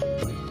Bye.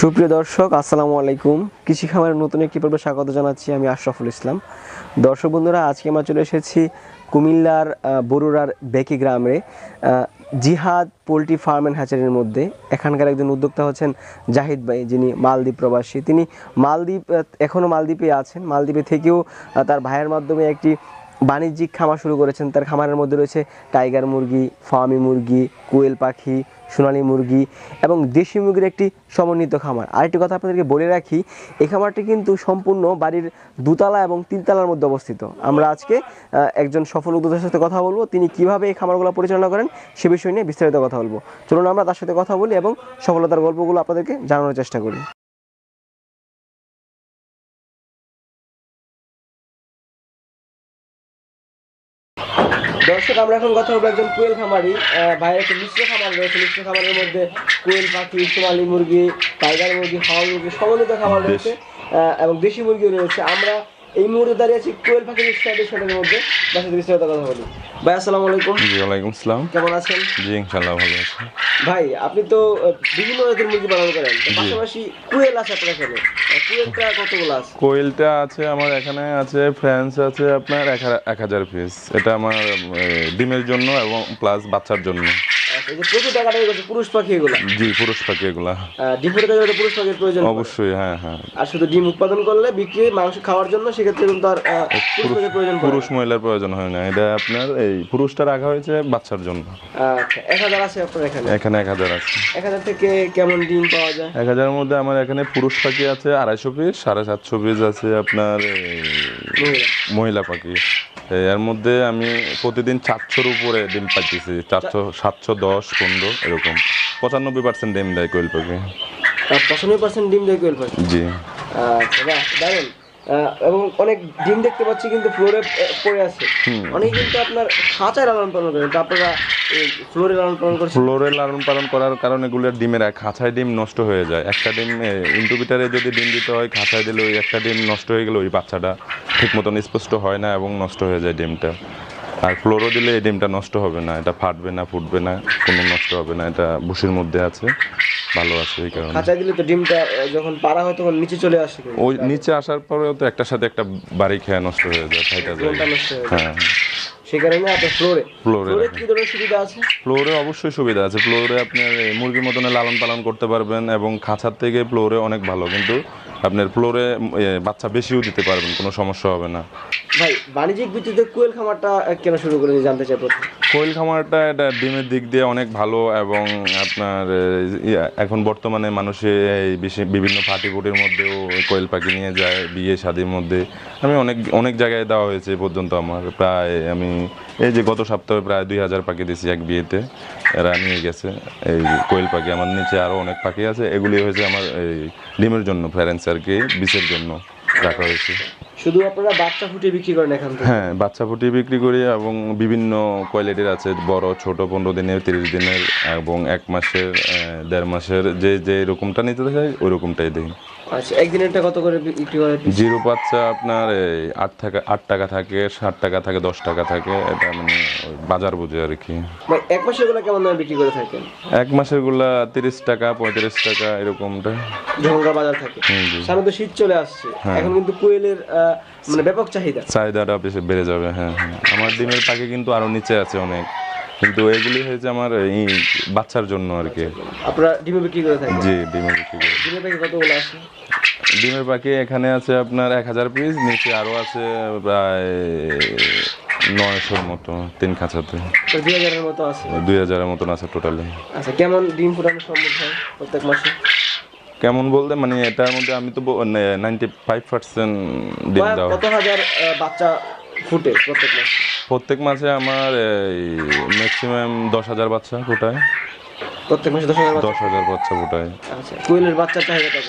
সুপ্রিয় দর্শক, আসসালামু আলাইকুম। কৃষি খামারের নতুন একটি পর্বে স্বাগত জানাচ্ছি আমি আশরাফুল ইসলাম। দর্শক বন্ধুরা, আজকে আমরা চলে এসেছি কুমিল্লার বরুড়ার বেকি গ্রামে। জিহাদ পোলট্রি ফার্ম অ্যান্ড হ্যাচারির মধ্যে এখানকার একজন উদ্যোক্তা হচ্ছেন জাহিদ ভাই, যিনি মালদ্বীপ প্রবাসী। তিনি মালদ্বীপ এখনও মালদ্বীপে আছেন। মালদ্বীপে থেকেও তার ভাইয়ের মাধ্যমে একটি বাণিজ্যিক খামার শুরু করেছেন। তার খামারের মধ্যে রয়েছে টাইগার মুরগি, ফার্মি মুরগি, কোয়েল পাখি, সোনালি মুরগি এবং দেশি মুরগির একটি সমন্বিত খামার। আরেকটি কথা আপনাদেরকে বলে রাখি, এই খামারটি কিন্তু সম্পূর্ণ বাড়ির দুতলা এবং তিনতলার মধ্যে অবস্থিত। আমরা আজকে একজন সফল উদ্যোক্তার সাথে কথা বলব। তিনি কীভাবে এই খামারগুলো পরিচালনা করেন সে বিষয় নিয়ে বিস্তারিত কথা বলব। চলুন আমরা তার সাথে কথা বলি এবং সফলতার গল্পগুলো আপনাদেরকে জানানোর চেষ্টা করি। দর্শক আমরা এখন কথা বলব একজন কোয়েল খামারি বাইরে ভাইয়ের একটা মিশ্র খামার রয়েছে। মিশ্র খামারের মধ্যে কোয়েল পাখি সোমালি মুরগি টাইগার মুরগি হাওয়া মুরগি সমন্বিত খাবার রয়েছে এবং দেশি মুরগিও রয়েছে। আমরা এই মুহূর্তে দাঁড়িয়ে আছি কোয়েল পাখির স্টাডি শেডের মধ্যে। সাথে বিস্তারিত কথা বলি। ভাই আসসালামু আলাইকুম। জি ওয়ালাইকুম আসসালাম। কেমন আছেন? জি ইনশাল্লাহ ভালো আছি। ভাই আপনি তো বিভিন্ন জাতের মুরগি পালন করেন। পাশাপাশি কুয়েল আছে আপনার এখানে। কুয়েলটা কতগুলো আছে? কোয়েলটা আছে আমার এখানে আছে ফ্রান্স আছে আপনার এক হাজার পিস এটা আমার ডিমের জন্য এবং প্লাস বাচ্চার জন্য। এই যে প্রচুর টাকা টাকা করছে পুরুষ পাখি এগুলো। জি পুরুষ পাখি এগুলা। ডিম ফুটে থাকলে পুরুষ পাখির প্রয়োজন অবশ্যই হ্যাঁ হ্যাঁ। আর শুধু ডিম উৎপাদন করলে বিক্রি মাংস খাওয়ার জন্য সেক্ষেত্রে কিন্তু আর পুরুষ পাখির প্রয়োজন পুরুষ মহিলার প্রয়োজন হয় না। এটা আপনার এই পুরুষটা রাখা হয়েছে বাচ্চার জন্য। আচ্ছা এক হাজার আছে আপনার এখানে? এখানে এক হাজার আছে। এক হাজার থেকে কেমন ডিম পাওয়া যায়? এক হাজারের মধ্যে আমার এখানে পুরুষ পাখি আছে আড়াইশো পিস সাড়ে সাতশো পিস আছে আপনার মহিলা। পাখি। এর মধ্যে আমি প্রতিদিন চারশোর উপরে ডিম পাইতেছি। চারশো সাতশো দশ পনেরো এরকম। পঁচানব্বই পার্সেন্ট ডিম দেয় কোয়েল পাখি। পঁচানব্বই পার্সেন্ট ডিম দেয় কোয়েল পাখি? জি। আচ্ছা দারুণ দারুণ। এবং অনেক ডিম দেখতে পাচ্ছি কিন্তু ফ্লোরে পড়ে আছে। অনেক কিন্তু আপনার খাঁচায় লালন পালন করেন আপনারা ফ্লোরে লালন পালন করছেন? ফ্লোরে লালন পালন করার কারণে এগুলোর ডিমের খাঁচায় ডিম নষ্ট হয়ে যায়। একটা ডিম ইনকিউবেটারে যদি ডিম দিতে হয় খাঁচায় দিলে ওই একটা ডিম নষ্ট হয়ে গেলে ওই বাচ্চাটা ঠিক মতন স্পষ্ট হয় না এবং নষ্ট হয়ে যায় ডিমটা। আর ফ্লোরও দিলে এই ডিমটা নষ্ট হবে না এটা ফাটবে না ফুটবে না কোনো নষ্ট হবে না এটা ভুসির মধ্যে আছে। ভালো আছে এই কারণে। খাঁচায় দিলে তো ডিমটা যখন পাড়া হয় তখন নিচে চলে আসে। ওই নিচে আসার পরেও তো একটার সাথে একটা বাড়ি খেয়ে নষ্ট হয়ে যায় ফাইটা যায়। হয়ে হ্যাঁ। সে কারণে আপনার ফ্লোরে। ফ্লোরে ফ্লোরে কি ধরনের সুবিধা আছে? ফ্লোরে অবশ্যই সুবিধা আছে। ফ্লোরে আপনি মুরগির মতন লালন পালন করতে পারবেন এবং খাঁচার থেকে ফ্লোরে অনেক ভালো। কিন্তু আপনার ফ্লোরে বাচ্চা বেশিও দিতে পারবেন কোনো সমস্যা হবে না। ভাই, বাণিজ্যিক ভিত্তিতে কোয়েল খামারটা কেন শুরু করে জানতে চাই প্রথম? কোয়েল খামারটা এটা ডিমের দিক দিয়ে অনেক ভালো এবং আপনার এখন বর্তমানে মানুষে এই বিভিন্ন পার্টি কুটির মধ্যেও কোয়েল পাখি নিয়ে যায়, বিয়ে শাদির মধ্যে। আমি অনেক অনেক জায়গায় দেওয়া হয়েছে পর্যন্ত আমার। প্রায় আমি, এই যে গত সপ্তাহে প্রায় দুই হাজার পাখি দিয়েছি এক বিয়েতে, এরা নিয়ে গেছে। এই কোয়েল পাখি, আমার নিচে আরও অনেক পাখি আছে, এগুলি হয়েছে আমার এই ডিমের জন্য ফ্যারেন্স আর কি বিষের জন্য রাখা হয়েছে। শুধু আপনারা বাচ্চা ফুটিয়ে বিক্রি করেন এখান থেকে? হ্যাঁ বাচ্চা ফুটিয়ে বিক্রি করি এবং বিভিন্ন কোয়ালিটির আছে বড় ছোট পনেরো দিনের তিরিশ দিনের এবং এক মাসের দেড় মাসের যে যে রকমটা নিতে চাই ওই রকমটাই দিই। আচ্ছা একদিনেরটা কত করে বিক্রি করে জিরো বাচ্চা আপনার এই আট টাকা আট টাকা থাকে ষাট টাকা থাকে দশ টাকা থাকে এটা মানে বাজার বুঝে আর কি। এক মাসেরগুলো কেমন দামে বিক্রি করে থাকেন? এক মাসেরগুলা তিরিশ টাকা পঁয়ত্রিশ টাকা এরকমটা। যখনকার বাজার থাকে। সামনে তো শীত চলে আসছে। এখন কিন্তু কোয়েলের মানে ব্যাপক চাহিদা। চাহিদাটা বেশি বেড়ে যাবে হ্যাঁ হ্যাঁ। আমার ডিমের পাখি কিন্তু আরও নিচে আছে অনেক। কিন্তু এগুলি হয়েছে আমার এই বাচ্চার জন্য আর কি। আপনারা ডিমে বিক্রি করে থাকেন? জি ডিমে বিক্রি করি। ডিমের প্যাকেট কতগুলো আছে? ডিমের পাখি এখানে আছে আপনার এক হাজার পিস নিচে আরও আছে প্রায় নয়শোর মতো তিন খাঁচাতে। দুই হাজারের মতো আছে। দুই হাজারের মতন আছে টোটালি। আচ্ছা কেমন ডিম ফুটানো সম্ভব হয় প্রত্যেক মাসে? কেমন বলতে মানে এটার মধ্যে আমি তো নাইনটি ফাইভ পার্সেন্ট ডিম বা দাও কত হাজার বাচ্চা ফুটে প্রত্যেক মাসে? প্রত্যেক মাসে আমার ম্যাক্সিমাম দশ হাজার বাচ্চা ফোটায়। প্রত্যেক মাসে দশ হাজার বাচ্চা? দশ হাজার বাচ্চা ফোটায়। আচ্ছা কোয়েলের বাচ্চা চাহিদা কত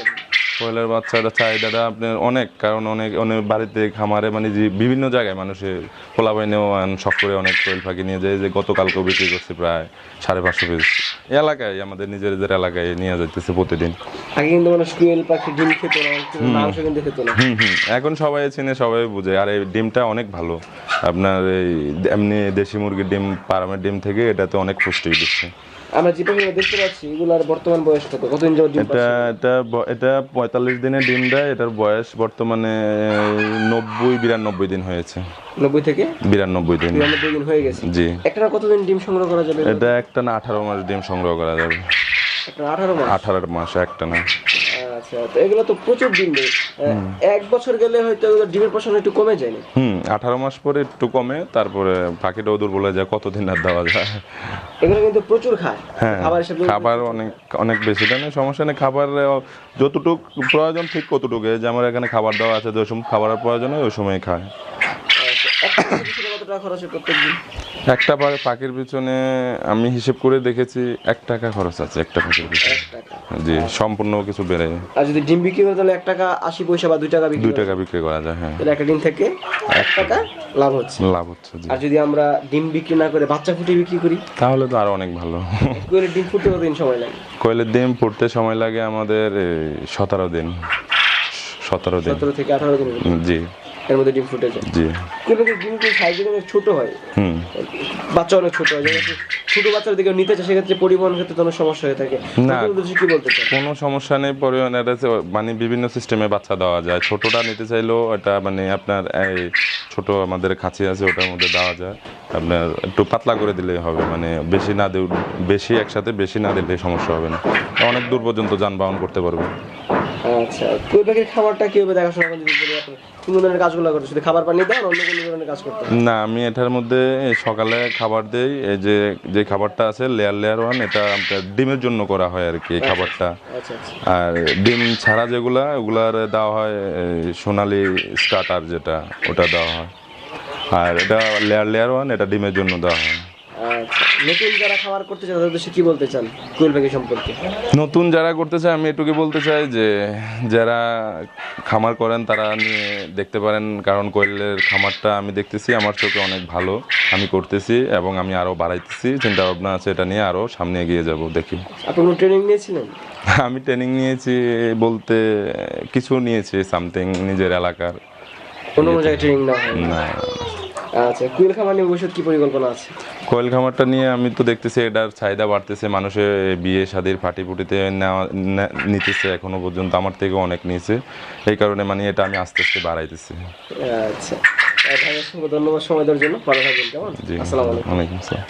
কোয়েলের বাচ্চাটা চাহিদাটা আপনার অনেক কারণ অনেক অনেক বাড়িতে খামারে মানে যে বিভিন্ন জায়গায় মানুষের পোলা বাইনেও শখ করে অনেক কোয়েল পাখি নিয়ে যায় যে গতকালকেও বিক্রি করছে প্রায় সাড়ে পাঁচশো পিস এলাকায় আমাদের নিজেদের এলাকায় নিয়ে যাইতেছে প্রতিদিন। আগে কিন্তু মানুষ কোয়েল পাখি ডিম খেত না মাংস কিন্তু খেত না। হুম হুম। এখন সবাই চিনে সবাই বুঝে। আর এই ডিমটা অনেক ভালো। আপনার এই এমনি দেশি মুরগির ডিম পারামের ডিম থেকে এটাতে অনেক পুষ্টি দিচ্ছে। আমরা জিপে গুলো দেখতে পাচ্ছি এগুলার বর্তমান বয়স কত কতদিন যাবত ডিম এটা এটা এটা পঁয়তাল্লিশ দিনে ডিম দেয় এটার বয়স বর্তমানে নব্বই বিরানব্বই দিন হয়েছে। পাচ্ছে? নব্বই থেকে? বিরানব্বই দিন। বিরানব্বই দিন হয়ে গেছে। জি। একটা কতদিন ডিম সংগ্রহ করা যাবে? এটা একটা না আঠারো মাস ডিম সংগ্রহ করা যাবে। একটা আঠারো মাস? আঠারো মাস একটা না। আচ্ছা তো এগুলো তো প্রচুর ডিম দেয় এক বছর গেলে হয়তো এগুলো ডিমের পোষণ একটু কমে যায় না হুম আঠারো মাস পরে একটু কমে তারপরে পাখিটাও দুর্বল যায় কতদিন আর দেওয়া যায়। এগুলো কিন্তু প্রচুর খায়। হ্যাঁ খাবার অনেক অনেক বেশি। দেয় না সমস্যা নেই খাবার যতটুক প্রয়োজন ঠিক কতটুকু। যেমন যে আমার এখানে খাবার দেওয়া আছে যে সময় খাবারের প্রয়োজন হয় ওই সময় খায় আচ্ছা, একটা পাখির পিছনে কত টাকা খরচ হয় প্রত্যেকদিন। একটা পাখির পিছনে আমি হিসেব করে দেখেছি এক টাকা খরচ আছে একটা পাখির পিছনে। জি সম্পূর্ণ কিছু বেড়ে আর যদি ডিম বিক্রি করে তাহলে এক টাকা আশি পয়সা বা দুই টাকা বিক্রি দুই টাকা বিক্রি করা যায় হ্যাঁ। তাহলে একটা ডিম থেকে এক টাকা লাভ হচ্ছে। লাভ হচ্ছে জি। আর যদি আমরা ডিম বিক্রি না করে বাচ্চা ফুটিয়ে বিক্রি করি তাহলে তো আরও অনেক ভালো। কোয়েলের ডিম ফুটতে কতদিন সময় লাগে? কোয়েলের ডিম ফুটতে সময় লাগে আমাদের সতেরো দিন। সতেরো দিন। সতেরো থেকে আঠারো দিন জি। এর মধ্যে ডিম ফুটে যায় জি। কোয়েলের ডিম কিন্তু সাইজে অনেক ছোট হয় হুম। বাচ্চা অনেক ছোট হয় যেমন ছোট বাচ্চার দিকে নিতে চায় সেক্ষেত্রে পরিবহন ক্ষেত্রে অনেক সমস্যা হয়ে থাকে। না। কি বলতে চাই কোনো সমস্যা নেই পরিমাণ এটা মানে বিভিন্ন সিস্টেমে বাচ্চা দেওয়া যায়। ছোটটা নিতে চাইলেও এটা মানে আপনার এই ছোট আমাদের খাঁচি আছে ওটার মধ্যে দেওয়া যায়। আপনার একটু পাতলা করে দিলেই হবে মানে বেশি না বেশি একসাথে বেশি না দিলে সমস্যা হবে না। অনেক দূর পর্যন্ত যানবাহন করতে পারবে। আচ্ছা কোয়েল পাখির খাবারটা কীভাবে দেখাশোনা করেন যদি বলি আপনি? কোন ধরনের কাজগুলো করতে শুধু খাবার পানি দেন অন্য কোনো ধরনের কাজ করতে না আমি এটার মধ্যে সকালে খাবার দেই এই যে যে খাবারটা আছে লেয়ার লেয়ার ওয়ান এটা আপনার ডিমের জন্য করা হয় আর কি এই খাবারটা। আচ্ছা আচ্ছা। আর ডিম ছাড়া যেগুলা ওগুলার দেওয়া হয় সোনালি স্টার্টার যেটা ওটা দেওয়া হয়। আর এটা লেয়ার লেয়ার ওয়ান এটা ডিমের জন্য দেওয়া হয়। আচ্ছা নতুন যারা খাবার করতে চান তাদের উদ্দেশ্যে কি বলতে চান কোয়েল পাখি সম্পর্কে? নতুন যারা করতে চায় আমি এটুকু বলতে চাই যে যারা খামার করেন তারা নিয়ে দেখতে পারেন কারণ কোয়েলের খামারটা আমি দেখতেছি আমার চোখে অনেক ভালো। আমি করতেছি এবং আমি আরও বাড়াইতেছি। চিন্তা ভাবনা আছে এটা নিয়ে আরও সামনে এগিয়ে যাব দেখি। আপনি কোনো ট্রেনিং নিয়েছিলেন? আমি ট্রেনিং নিয়েছি বলতে কিছু নিয়েছি সামথিং নিজের এলাকার। কোনো জায়গায় ট্রেনিং না। আচ্ছা কুয়েল খামার নিয়ে ভবিষ্যৎ কি পরিকল্পনা আছে? কোয়েল খামারটা নিয়ে আমি তো দেখতেছি এটার চাহিদা বাড়তেছে মানুষের বিয়ে শাদির ফাটি ফুটিতে নেওয়া নিতেছে এখনও পর্যন্ত আমার থেকে অনেক নিয়েছে। এই কারণে মানে এটা আমি আস্তে আস্তে বাড়াইতেছি। আচ্ছা। ধন্যবাদ সময় দেওয়ার জন্য। ভালো থাকবেন কেমন? আলাইকুম। আসসালাম।